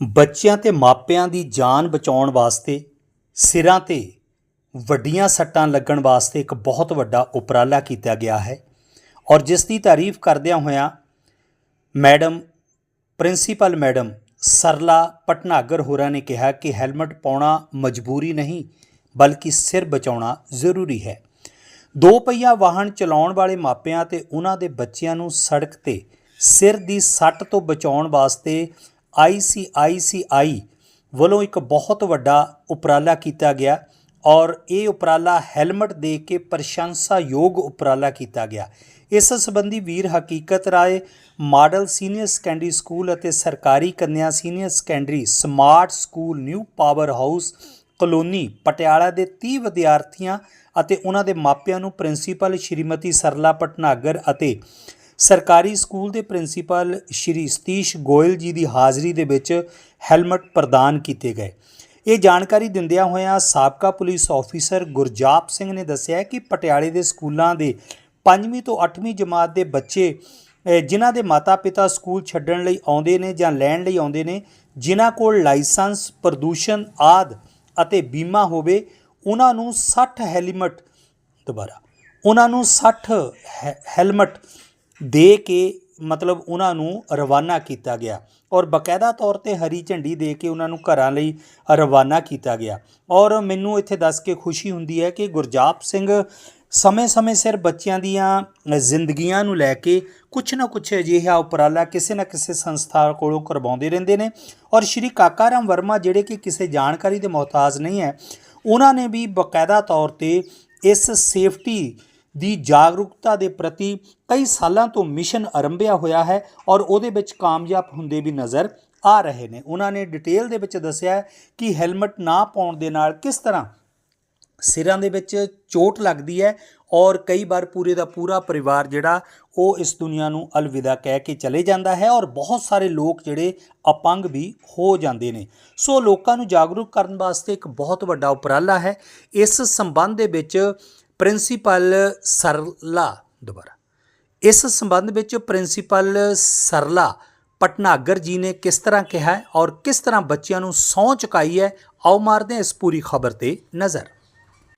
ਬੱਚਿਆਂ ਤੇ ਮਾਪਿਆਂ ਦੀ ਜਾਨ ਬਚਾਉਣ ਵਾਸਤੇ, ਸਿਰਾਂ ਤੇ ਵੱਡੀਆਂ ਸੱਟਾਂ ਲੱਗਣ ਵਾਸਤੇ ਇੱਕ ਬਹੁਤ ਵੱਡਾ ਉਪਰਾਲਾ ਕੀਤਾ ਗਿਆ ਹੈ ਔਰ ਜਿਸ ਦੀ ਤਾਰੀਫ ਕਰਦਿਆਂ ਹੋਇਆਂ madam, principal madam Sarla Patnagar ਹੋਰਾਂ ਨੇ ਕਿਹਾ ਕਿ ਹੈਲਮਟ ਪਾਉਣਾ ਮਜਬੂਰੀ ਨਹੀਂ, ਬਲਕਿ ਸਿਰ ਬਚਾਉਣਾ ਜ਼ਰੂਰੀ ਹੈ। ਦੋ ਪਹੀਆ ਵਾਹਨ ਚਲਾਉਣ ਵਾਲੇ ਮਾਪਿਆਂ ਤੇ ਉਹਨਾਂ ਦੇ ਬੱਚਿਆਂ ਨੂੰ ਸੜਕ ਤੇ ਸਿਰ ਦੀ ਸੱਟ ਤੋਂ ਬਚਾਉਣ ਵਾਸਤੇ ICICI ਵੱਲੋਂ ਇੱਕ ਬਹੁਤ ਵੱਡਾ ਉਪਰਾਲਾ ਕੀਤਾ ਗਿਆ ਔਰ ਇਹ ਉਪਰਾਲਾ ਹੈਲਮਟ ਦੇ ਕੇ ਪ੍ਰਸ਼ੰਸਾਯੋਗ ਉਪਰਾਲਾ ਕੀਤਾ ਗਿਆ। ਇਸ ਸੰਬੰਧੀ Veer Haqiqat Rai, model senior secondary school ਅਤੇ ਸਰਕਾਰੀ ਕੰਨਿਆ senior secondary smart school new power house colony Patiala ਦੇ 30 ਵਿਦਿਆਰਥੀਆਂ ਅਤੇ ਉਹਨਾਂ ਦੇ ਮਾਪਿਆਂ ਨੂੰ ਪ੍ਰਿੰਸੀਪਲ ਸ਼੍ਰੀਮਤੀ ਸਰਲਾ ਪਟਨਾਗਰ ਅਤੇ ਸਰਕਾਰੀ ਸਕੂਲ ਦੇ ਪ੍ਰਿੰਸੀਪਲ ਸ਼੍ਰੀ ਸਤੀਸ਼ ਗੋਇਲ ਜੀ ਦੀ ਹਾਜ਼ਰੀ ਦੇ ਵਿੱਚ ਹੈਲਮਟ ਪ੍ਰਦਾਨ ਕੀਤੇ ਗਏ। ਇਹ ਜਾਣਕਾਰੀ ਦਿੰਦਿਆਂ ਹੋਇਆਂ ਸਾਬਕਾ ਪੁਲਿਸ ਆਫੀਸਰ ਗੁਰਜਾਪ ਸਿੰਘ ਨੇ ਦੱਸਿਆ ਕਿ ਪਟਿਆਲੇ ਦੇ ਸਕੂਲਾਂ ਦੇ 5ਵੀਂ ਤੋਂ 8ਵੀਂ ਜਮਾਤ ਦੇ ਬੱਚੇ ਜਿਨ੍ਹਾਂ ਦੇ ਮਾਤਾ-ਪਿਤਾ ਸਕੂਲ ਛੱਡਣ ਲਈ ਆਉਂਦੇ ਨੇ ਜਾਂ ਲੈਣ ਲਈ ਆਉਂਦੇ ਨੇ, ਜਿਨ੍ਹਾਂ ਕੋਲ ਲਾਇਸੈਂਸ, ਪ੍ਰਦੂਸ਼ਣ ਆਦ ਅਤੇ ਬੀਮਾ ਹੋਵੇ, ਉਹਨਾਂ ਨੂੰ 60 ਹੈਲਮਟ, ਦੁਬਾਰਾ, ਉਹਨਾਂ ਨੂੰ 60 ਹੈ- ਹੈਲਮਟ ਦੇ ਕੇ ਮਤਲਬ ਉਹਨਾਂ ਨੂੰ ਰਵਾਨਾ ਕੀਤਾ ਗਿਆ ਔਰ ਬਕਾਇਦਾ ਤੌਰ ਤੇ ਹਰੀ ਝੰਡੀ ਦੇ ਕੇ ਉਹਨਾਂ ਨੂੰ ਘਰਾਂ ਲਈ ਰਵਾਨਾ ਕੀਤਾ ਗਿਆ। ਔਰ ਮੈਨੂੰ ਇੱਥੇ ਦੱਸ ਕੇ ਖੁਸ਼ੀ ਹੁੰਦੀ ਹੈ ਕਿ ਗੁਰਜਾਪ ਸਿੰਘ ਸਮੇਂ-ਸਮੇਂ ਸਿਰ ਬੱਚਿਆਂ ਦੀਆਂ ਜ਼ਿੰਦਗੀਆਂ ਨੂੰ ਲੈ ਕੇ ਕੁਛ ਨਾ ਕੁਛ ਅਜਿਹਾ ਉਪਰਾਲਾ ਕਿਸੇ ਨਾ ਕਿਸੇ ਸੰਸਥਾ ਕੋਲੋਂ ਕਰਵਾਉਂਦੇ ਰਹਿੰਦੇ ਨੇ ਔਰ ਸ਼੍ਰੀ ਕਾਕਾ ਰਾਮ ਵਰਮਾ ਜਿਹੜੇ ਕਿ ਕਿਸੇ ਜਾਣਕਾਰੀ ਦੇ ਮੁਹਤਾਜ ਨਹੀਂ ਹੈ, ਉਹਨਾਂ ਨੇ ਵੀ ਬਕਾਇਦਾ ਤੌਰ ਤੇ ਇਸ ਸੇਫਟੀ ਦੀ ਜਾਗਰੂਕਤਾ ਦੇ ਪ੍ਰਤੀ ਕਈ ਸਾਲਾਂ ਤੋਂ ਮਿਸ਼ਨ ਆਰੰਭਿਆ ਹੋਇਆ ਹੈ ਔਰ ਉਹਦੇ ਵਿੱਚ ਕਾਮਯਾਬ ਹੁੰਦੇ ਵੀ ਨਜ਼ਰ ਆ ਰਹੇ ਨੇ। ਉਹਨਾਂ ਨੇ ਡਿਟੇਲ ਦੇ ਵਿੱਚ ਦੱਸਿਆ ਕਿ ਹੈਲਮਟ ਨਾ ਪਾਉਣ ਦੇ ਨਾਲ ਕਿਸ ਤਰ੍ਹਾਂ ਸਿਰਾਂ ਦੇ ਵਿੱਚ ਚੋਟ ਲੱਗਦੀ ਹੈ ਔਰ ਕਈ ਵਾਰ ਪੂਰੇ ਦਾ ਪੂਰਾ ਪਰਿਵਾਰ ਜਿਹੜਾ ਉਹ ਇਸ ਦੁਨੀਆ ਨੂੰ ਅਲਵਿਦਾ ਕਹਿ ਕੇ ਚਲੇ ਜਾਂਦਾ ਹੈ ਔਰ ਬਹੁਤ ਸਾਰੇ ਲੋਕ ਜਿਹੜੇ ਅਪੰਗ ਵੀ ਹੋ ਜਾਂਦੇ ਨੇ। ਸੋ ਲੋਕਾਂ ਨੂੰ ਜਾਗਰੂਕ ਕਰਨ ਵਾਸਤੇ ਇੱਕ ਬਹੁਤ ਵੱਡਾ ਉਪਰਾਲਾ ਹੈ। ਇਸ ਸੰਬੰਧ ਦੇ ਵਿੱਚ ਪ੍ਰਿੰਸੀਪਲ ਸਰਲਾ ਦੁਬਾਰਾ ਇਸ ਸੰਬੰਧ ਵਿੱਚ ਪ੍ਰਿੰਸੀਪਲ ਸਰਲਾ ਪਟਨਾਗਰ ਜੀ ਨੇ ਕਿਸ ਤਰ੍ਹਾਂ ਕਿਹਾ ਹੈ ਔਰ ਕਿਸ ਤਰ੍ਹਾਂ ਬੱਚਿਆਂ ਨੂੰ ਸਹੁੰ ਚੁਕਾਈ ਹੈ ਆਓ ਮਾਰਦੇ ਹਾਂ ਇਸ ਪੂਰੀ ਖਬਰ ਤੇ ਨਜ਼ਰ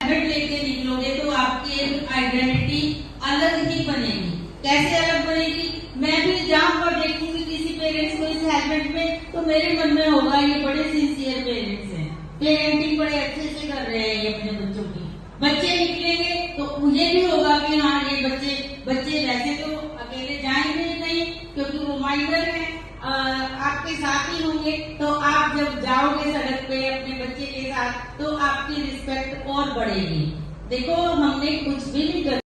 हेलमेट लेके निकलोगे तो आपकी एक आइडेंटिटी अलग ही बनेगी कैसे अलग बनेगी मैं भी जहाँ पर देखूंगी किसी पेरेंट्स को इस हेलमेट में तो मेरे मन में होगा ये बड़े सिंसियर पेरेंट्स हैं पेरेंटिंग बड़े अच्छे से कर रहे हैं ये अपने बच्चों की बच्चे निकलेंगे तो मुझे भी होगा कि हाँ ये बच्चे बच्चे वैसे तो अकेले जाएँगे नहीं, क्योंकि वो माइनर है। आपके साथ ही होंगे तो आप जब जाओगे सड़क पे अपने बच्चे के साथ तो आपकी रिस्पेक्ट और बढ़ेगी। देखो, हमने कुछ भी नहीं कर।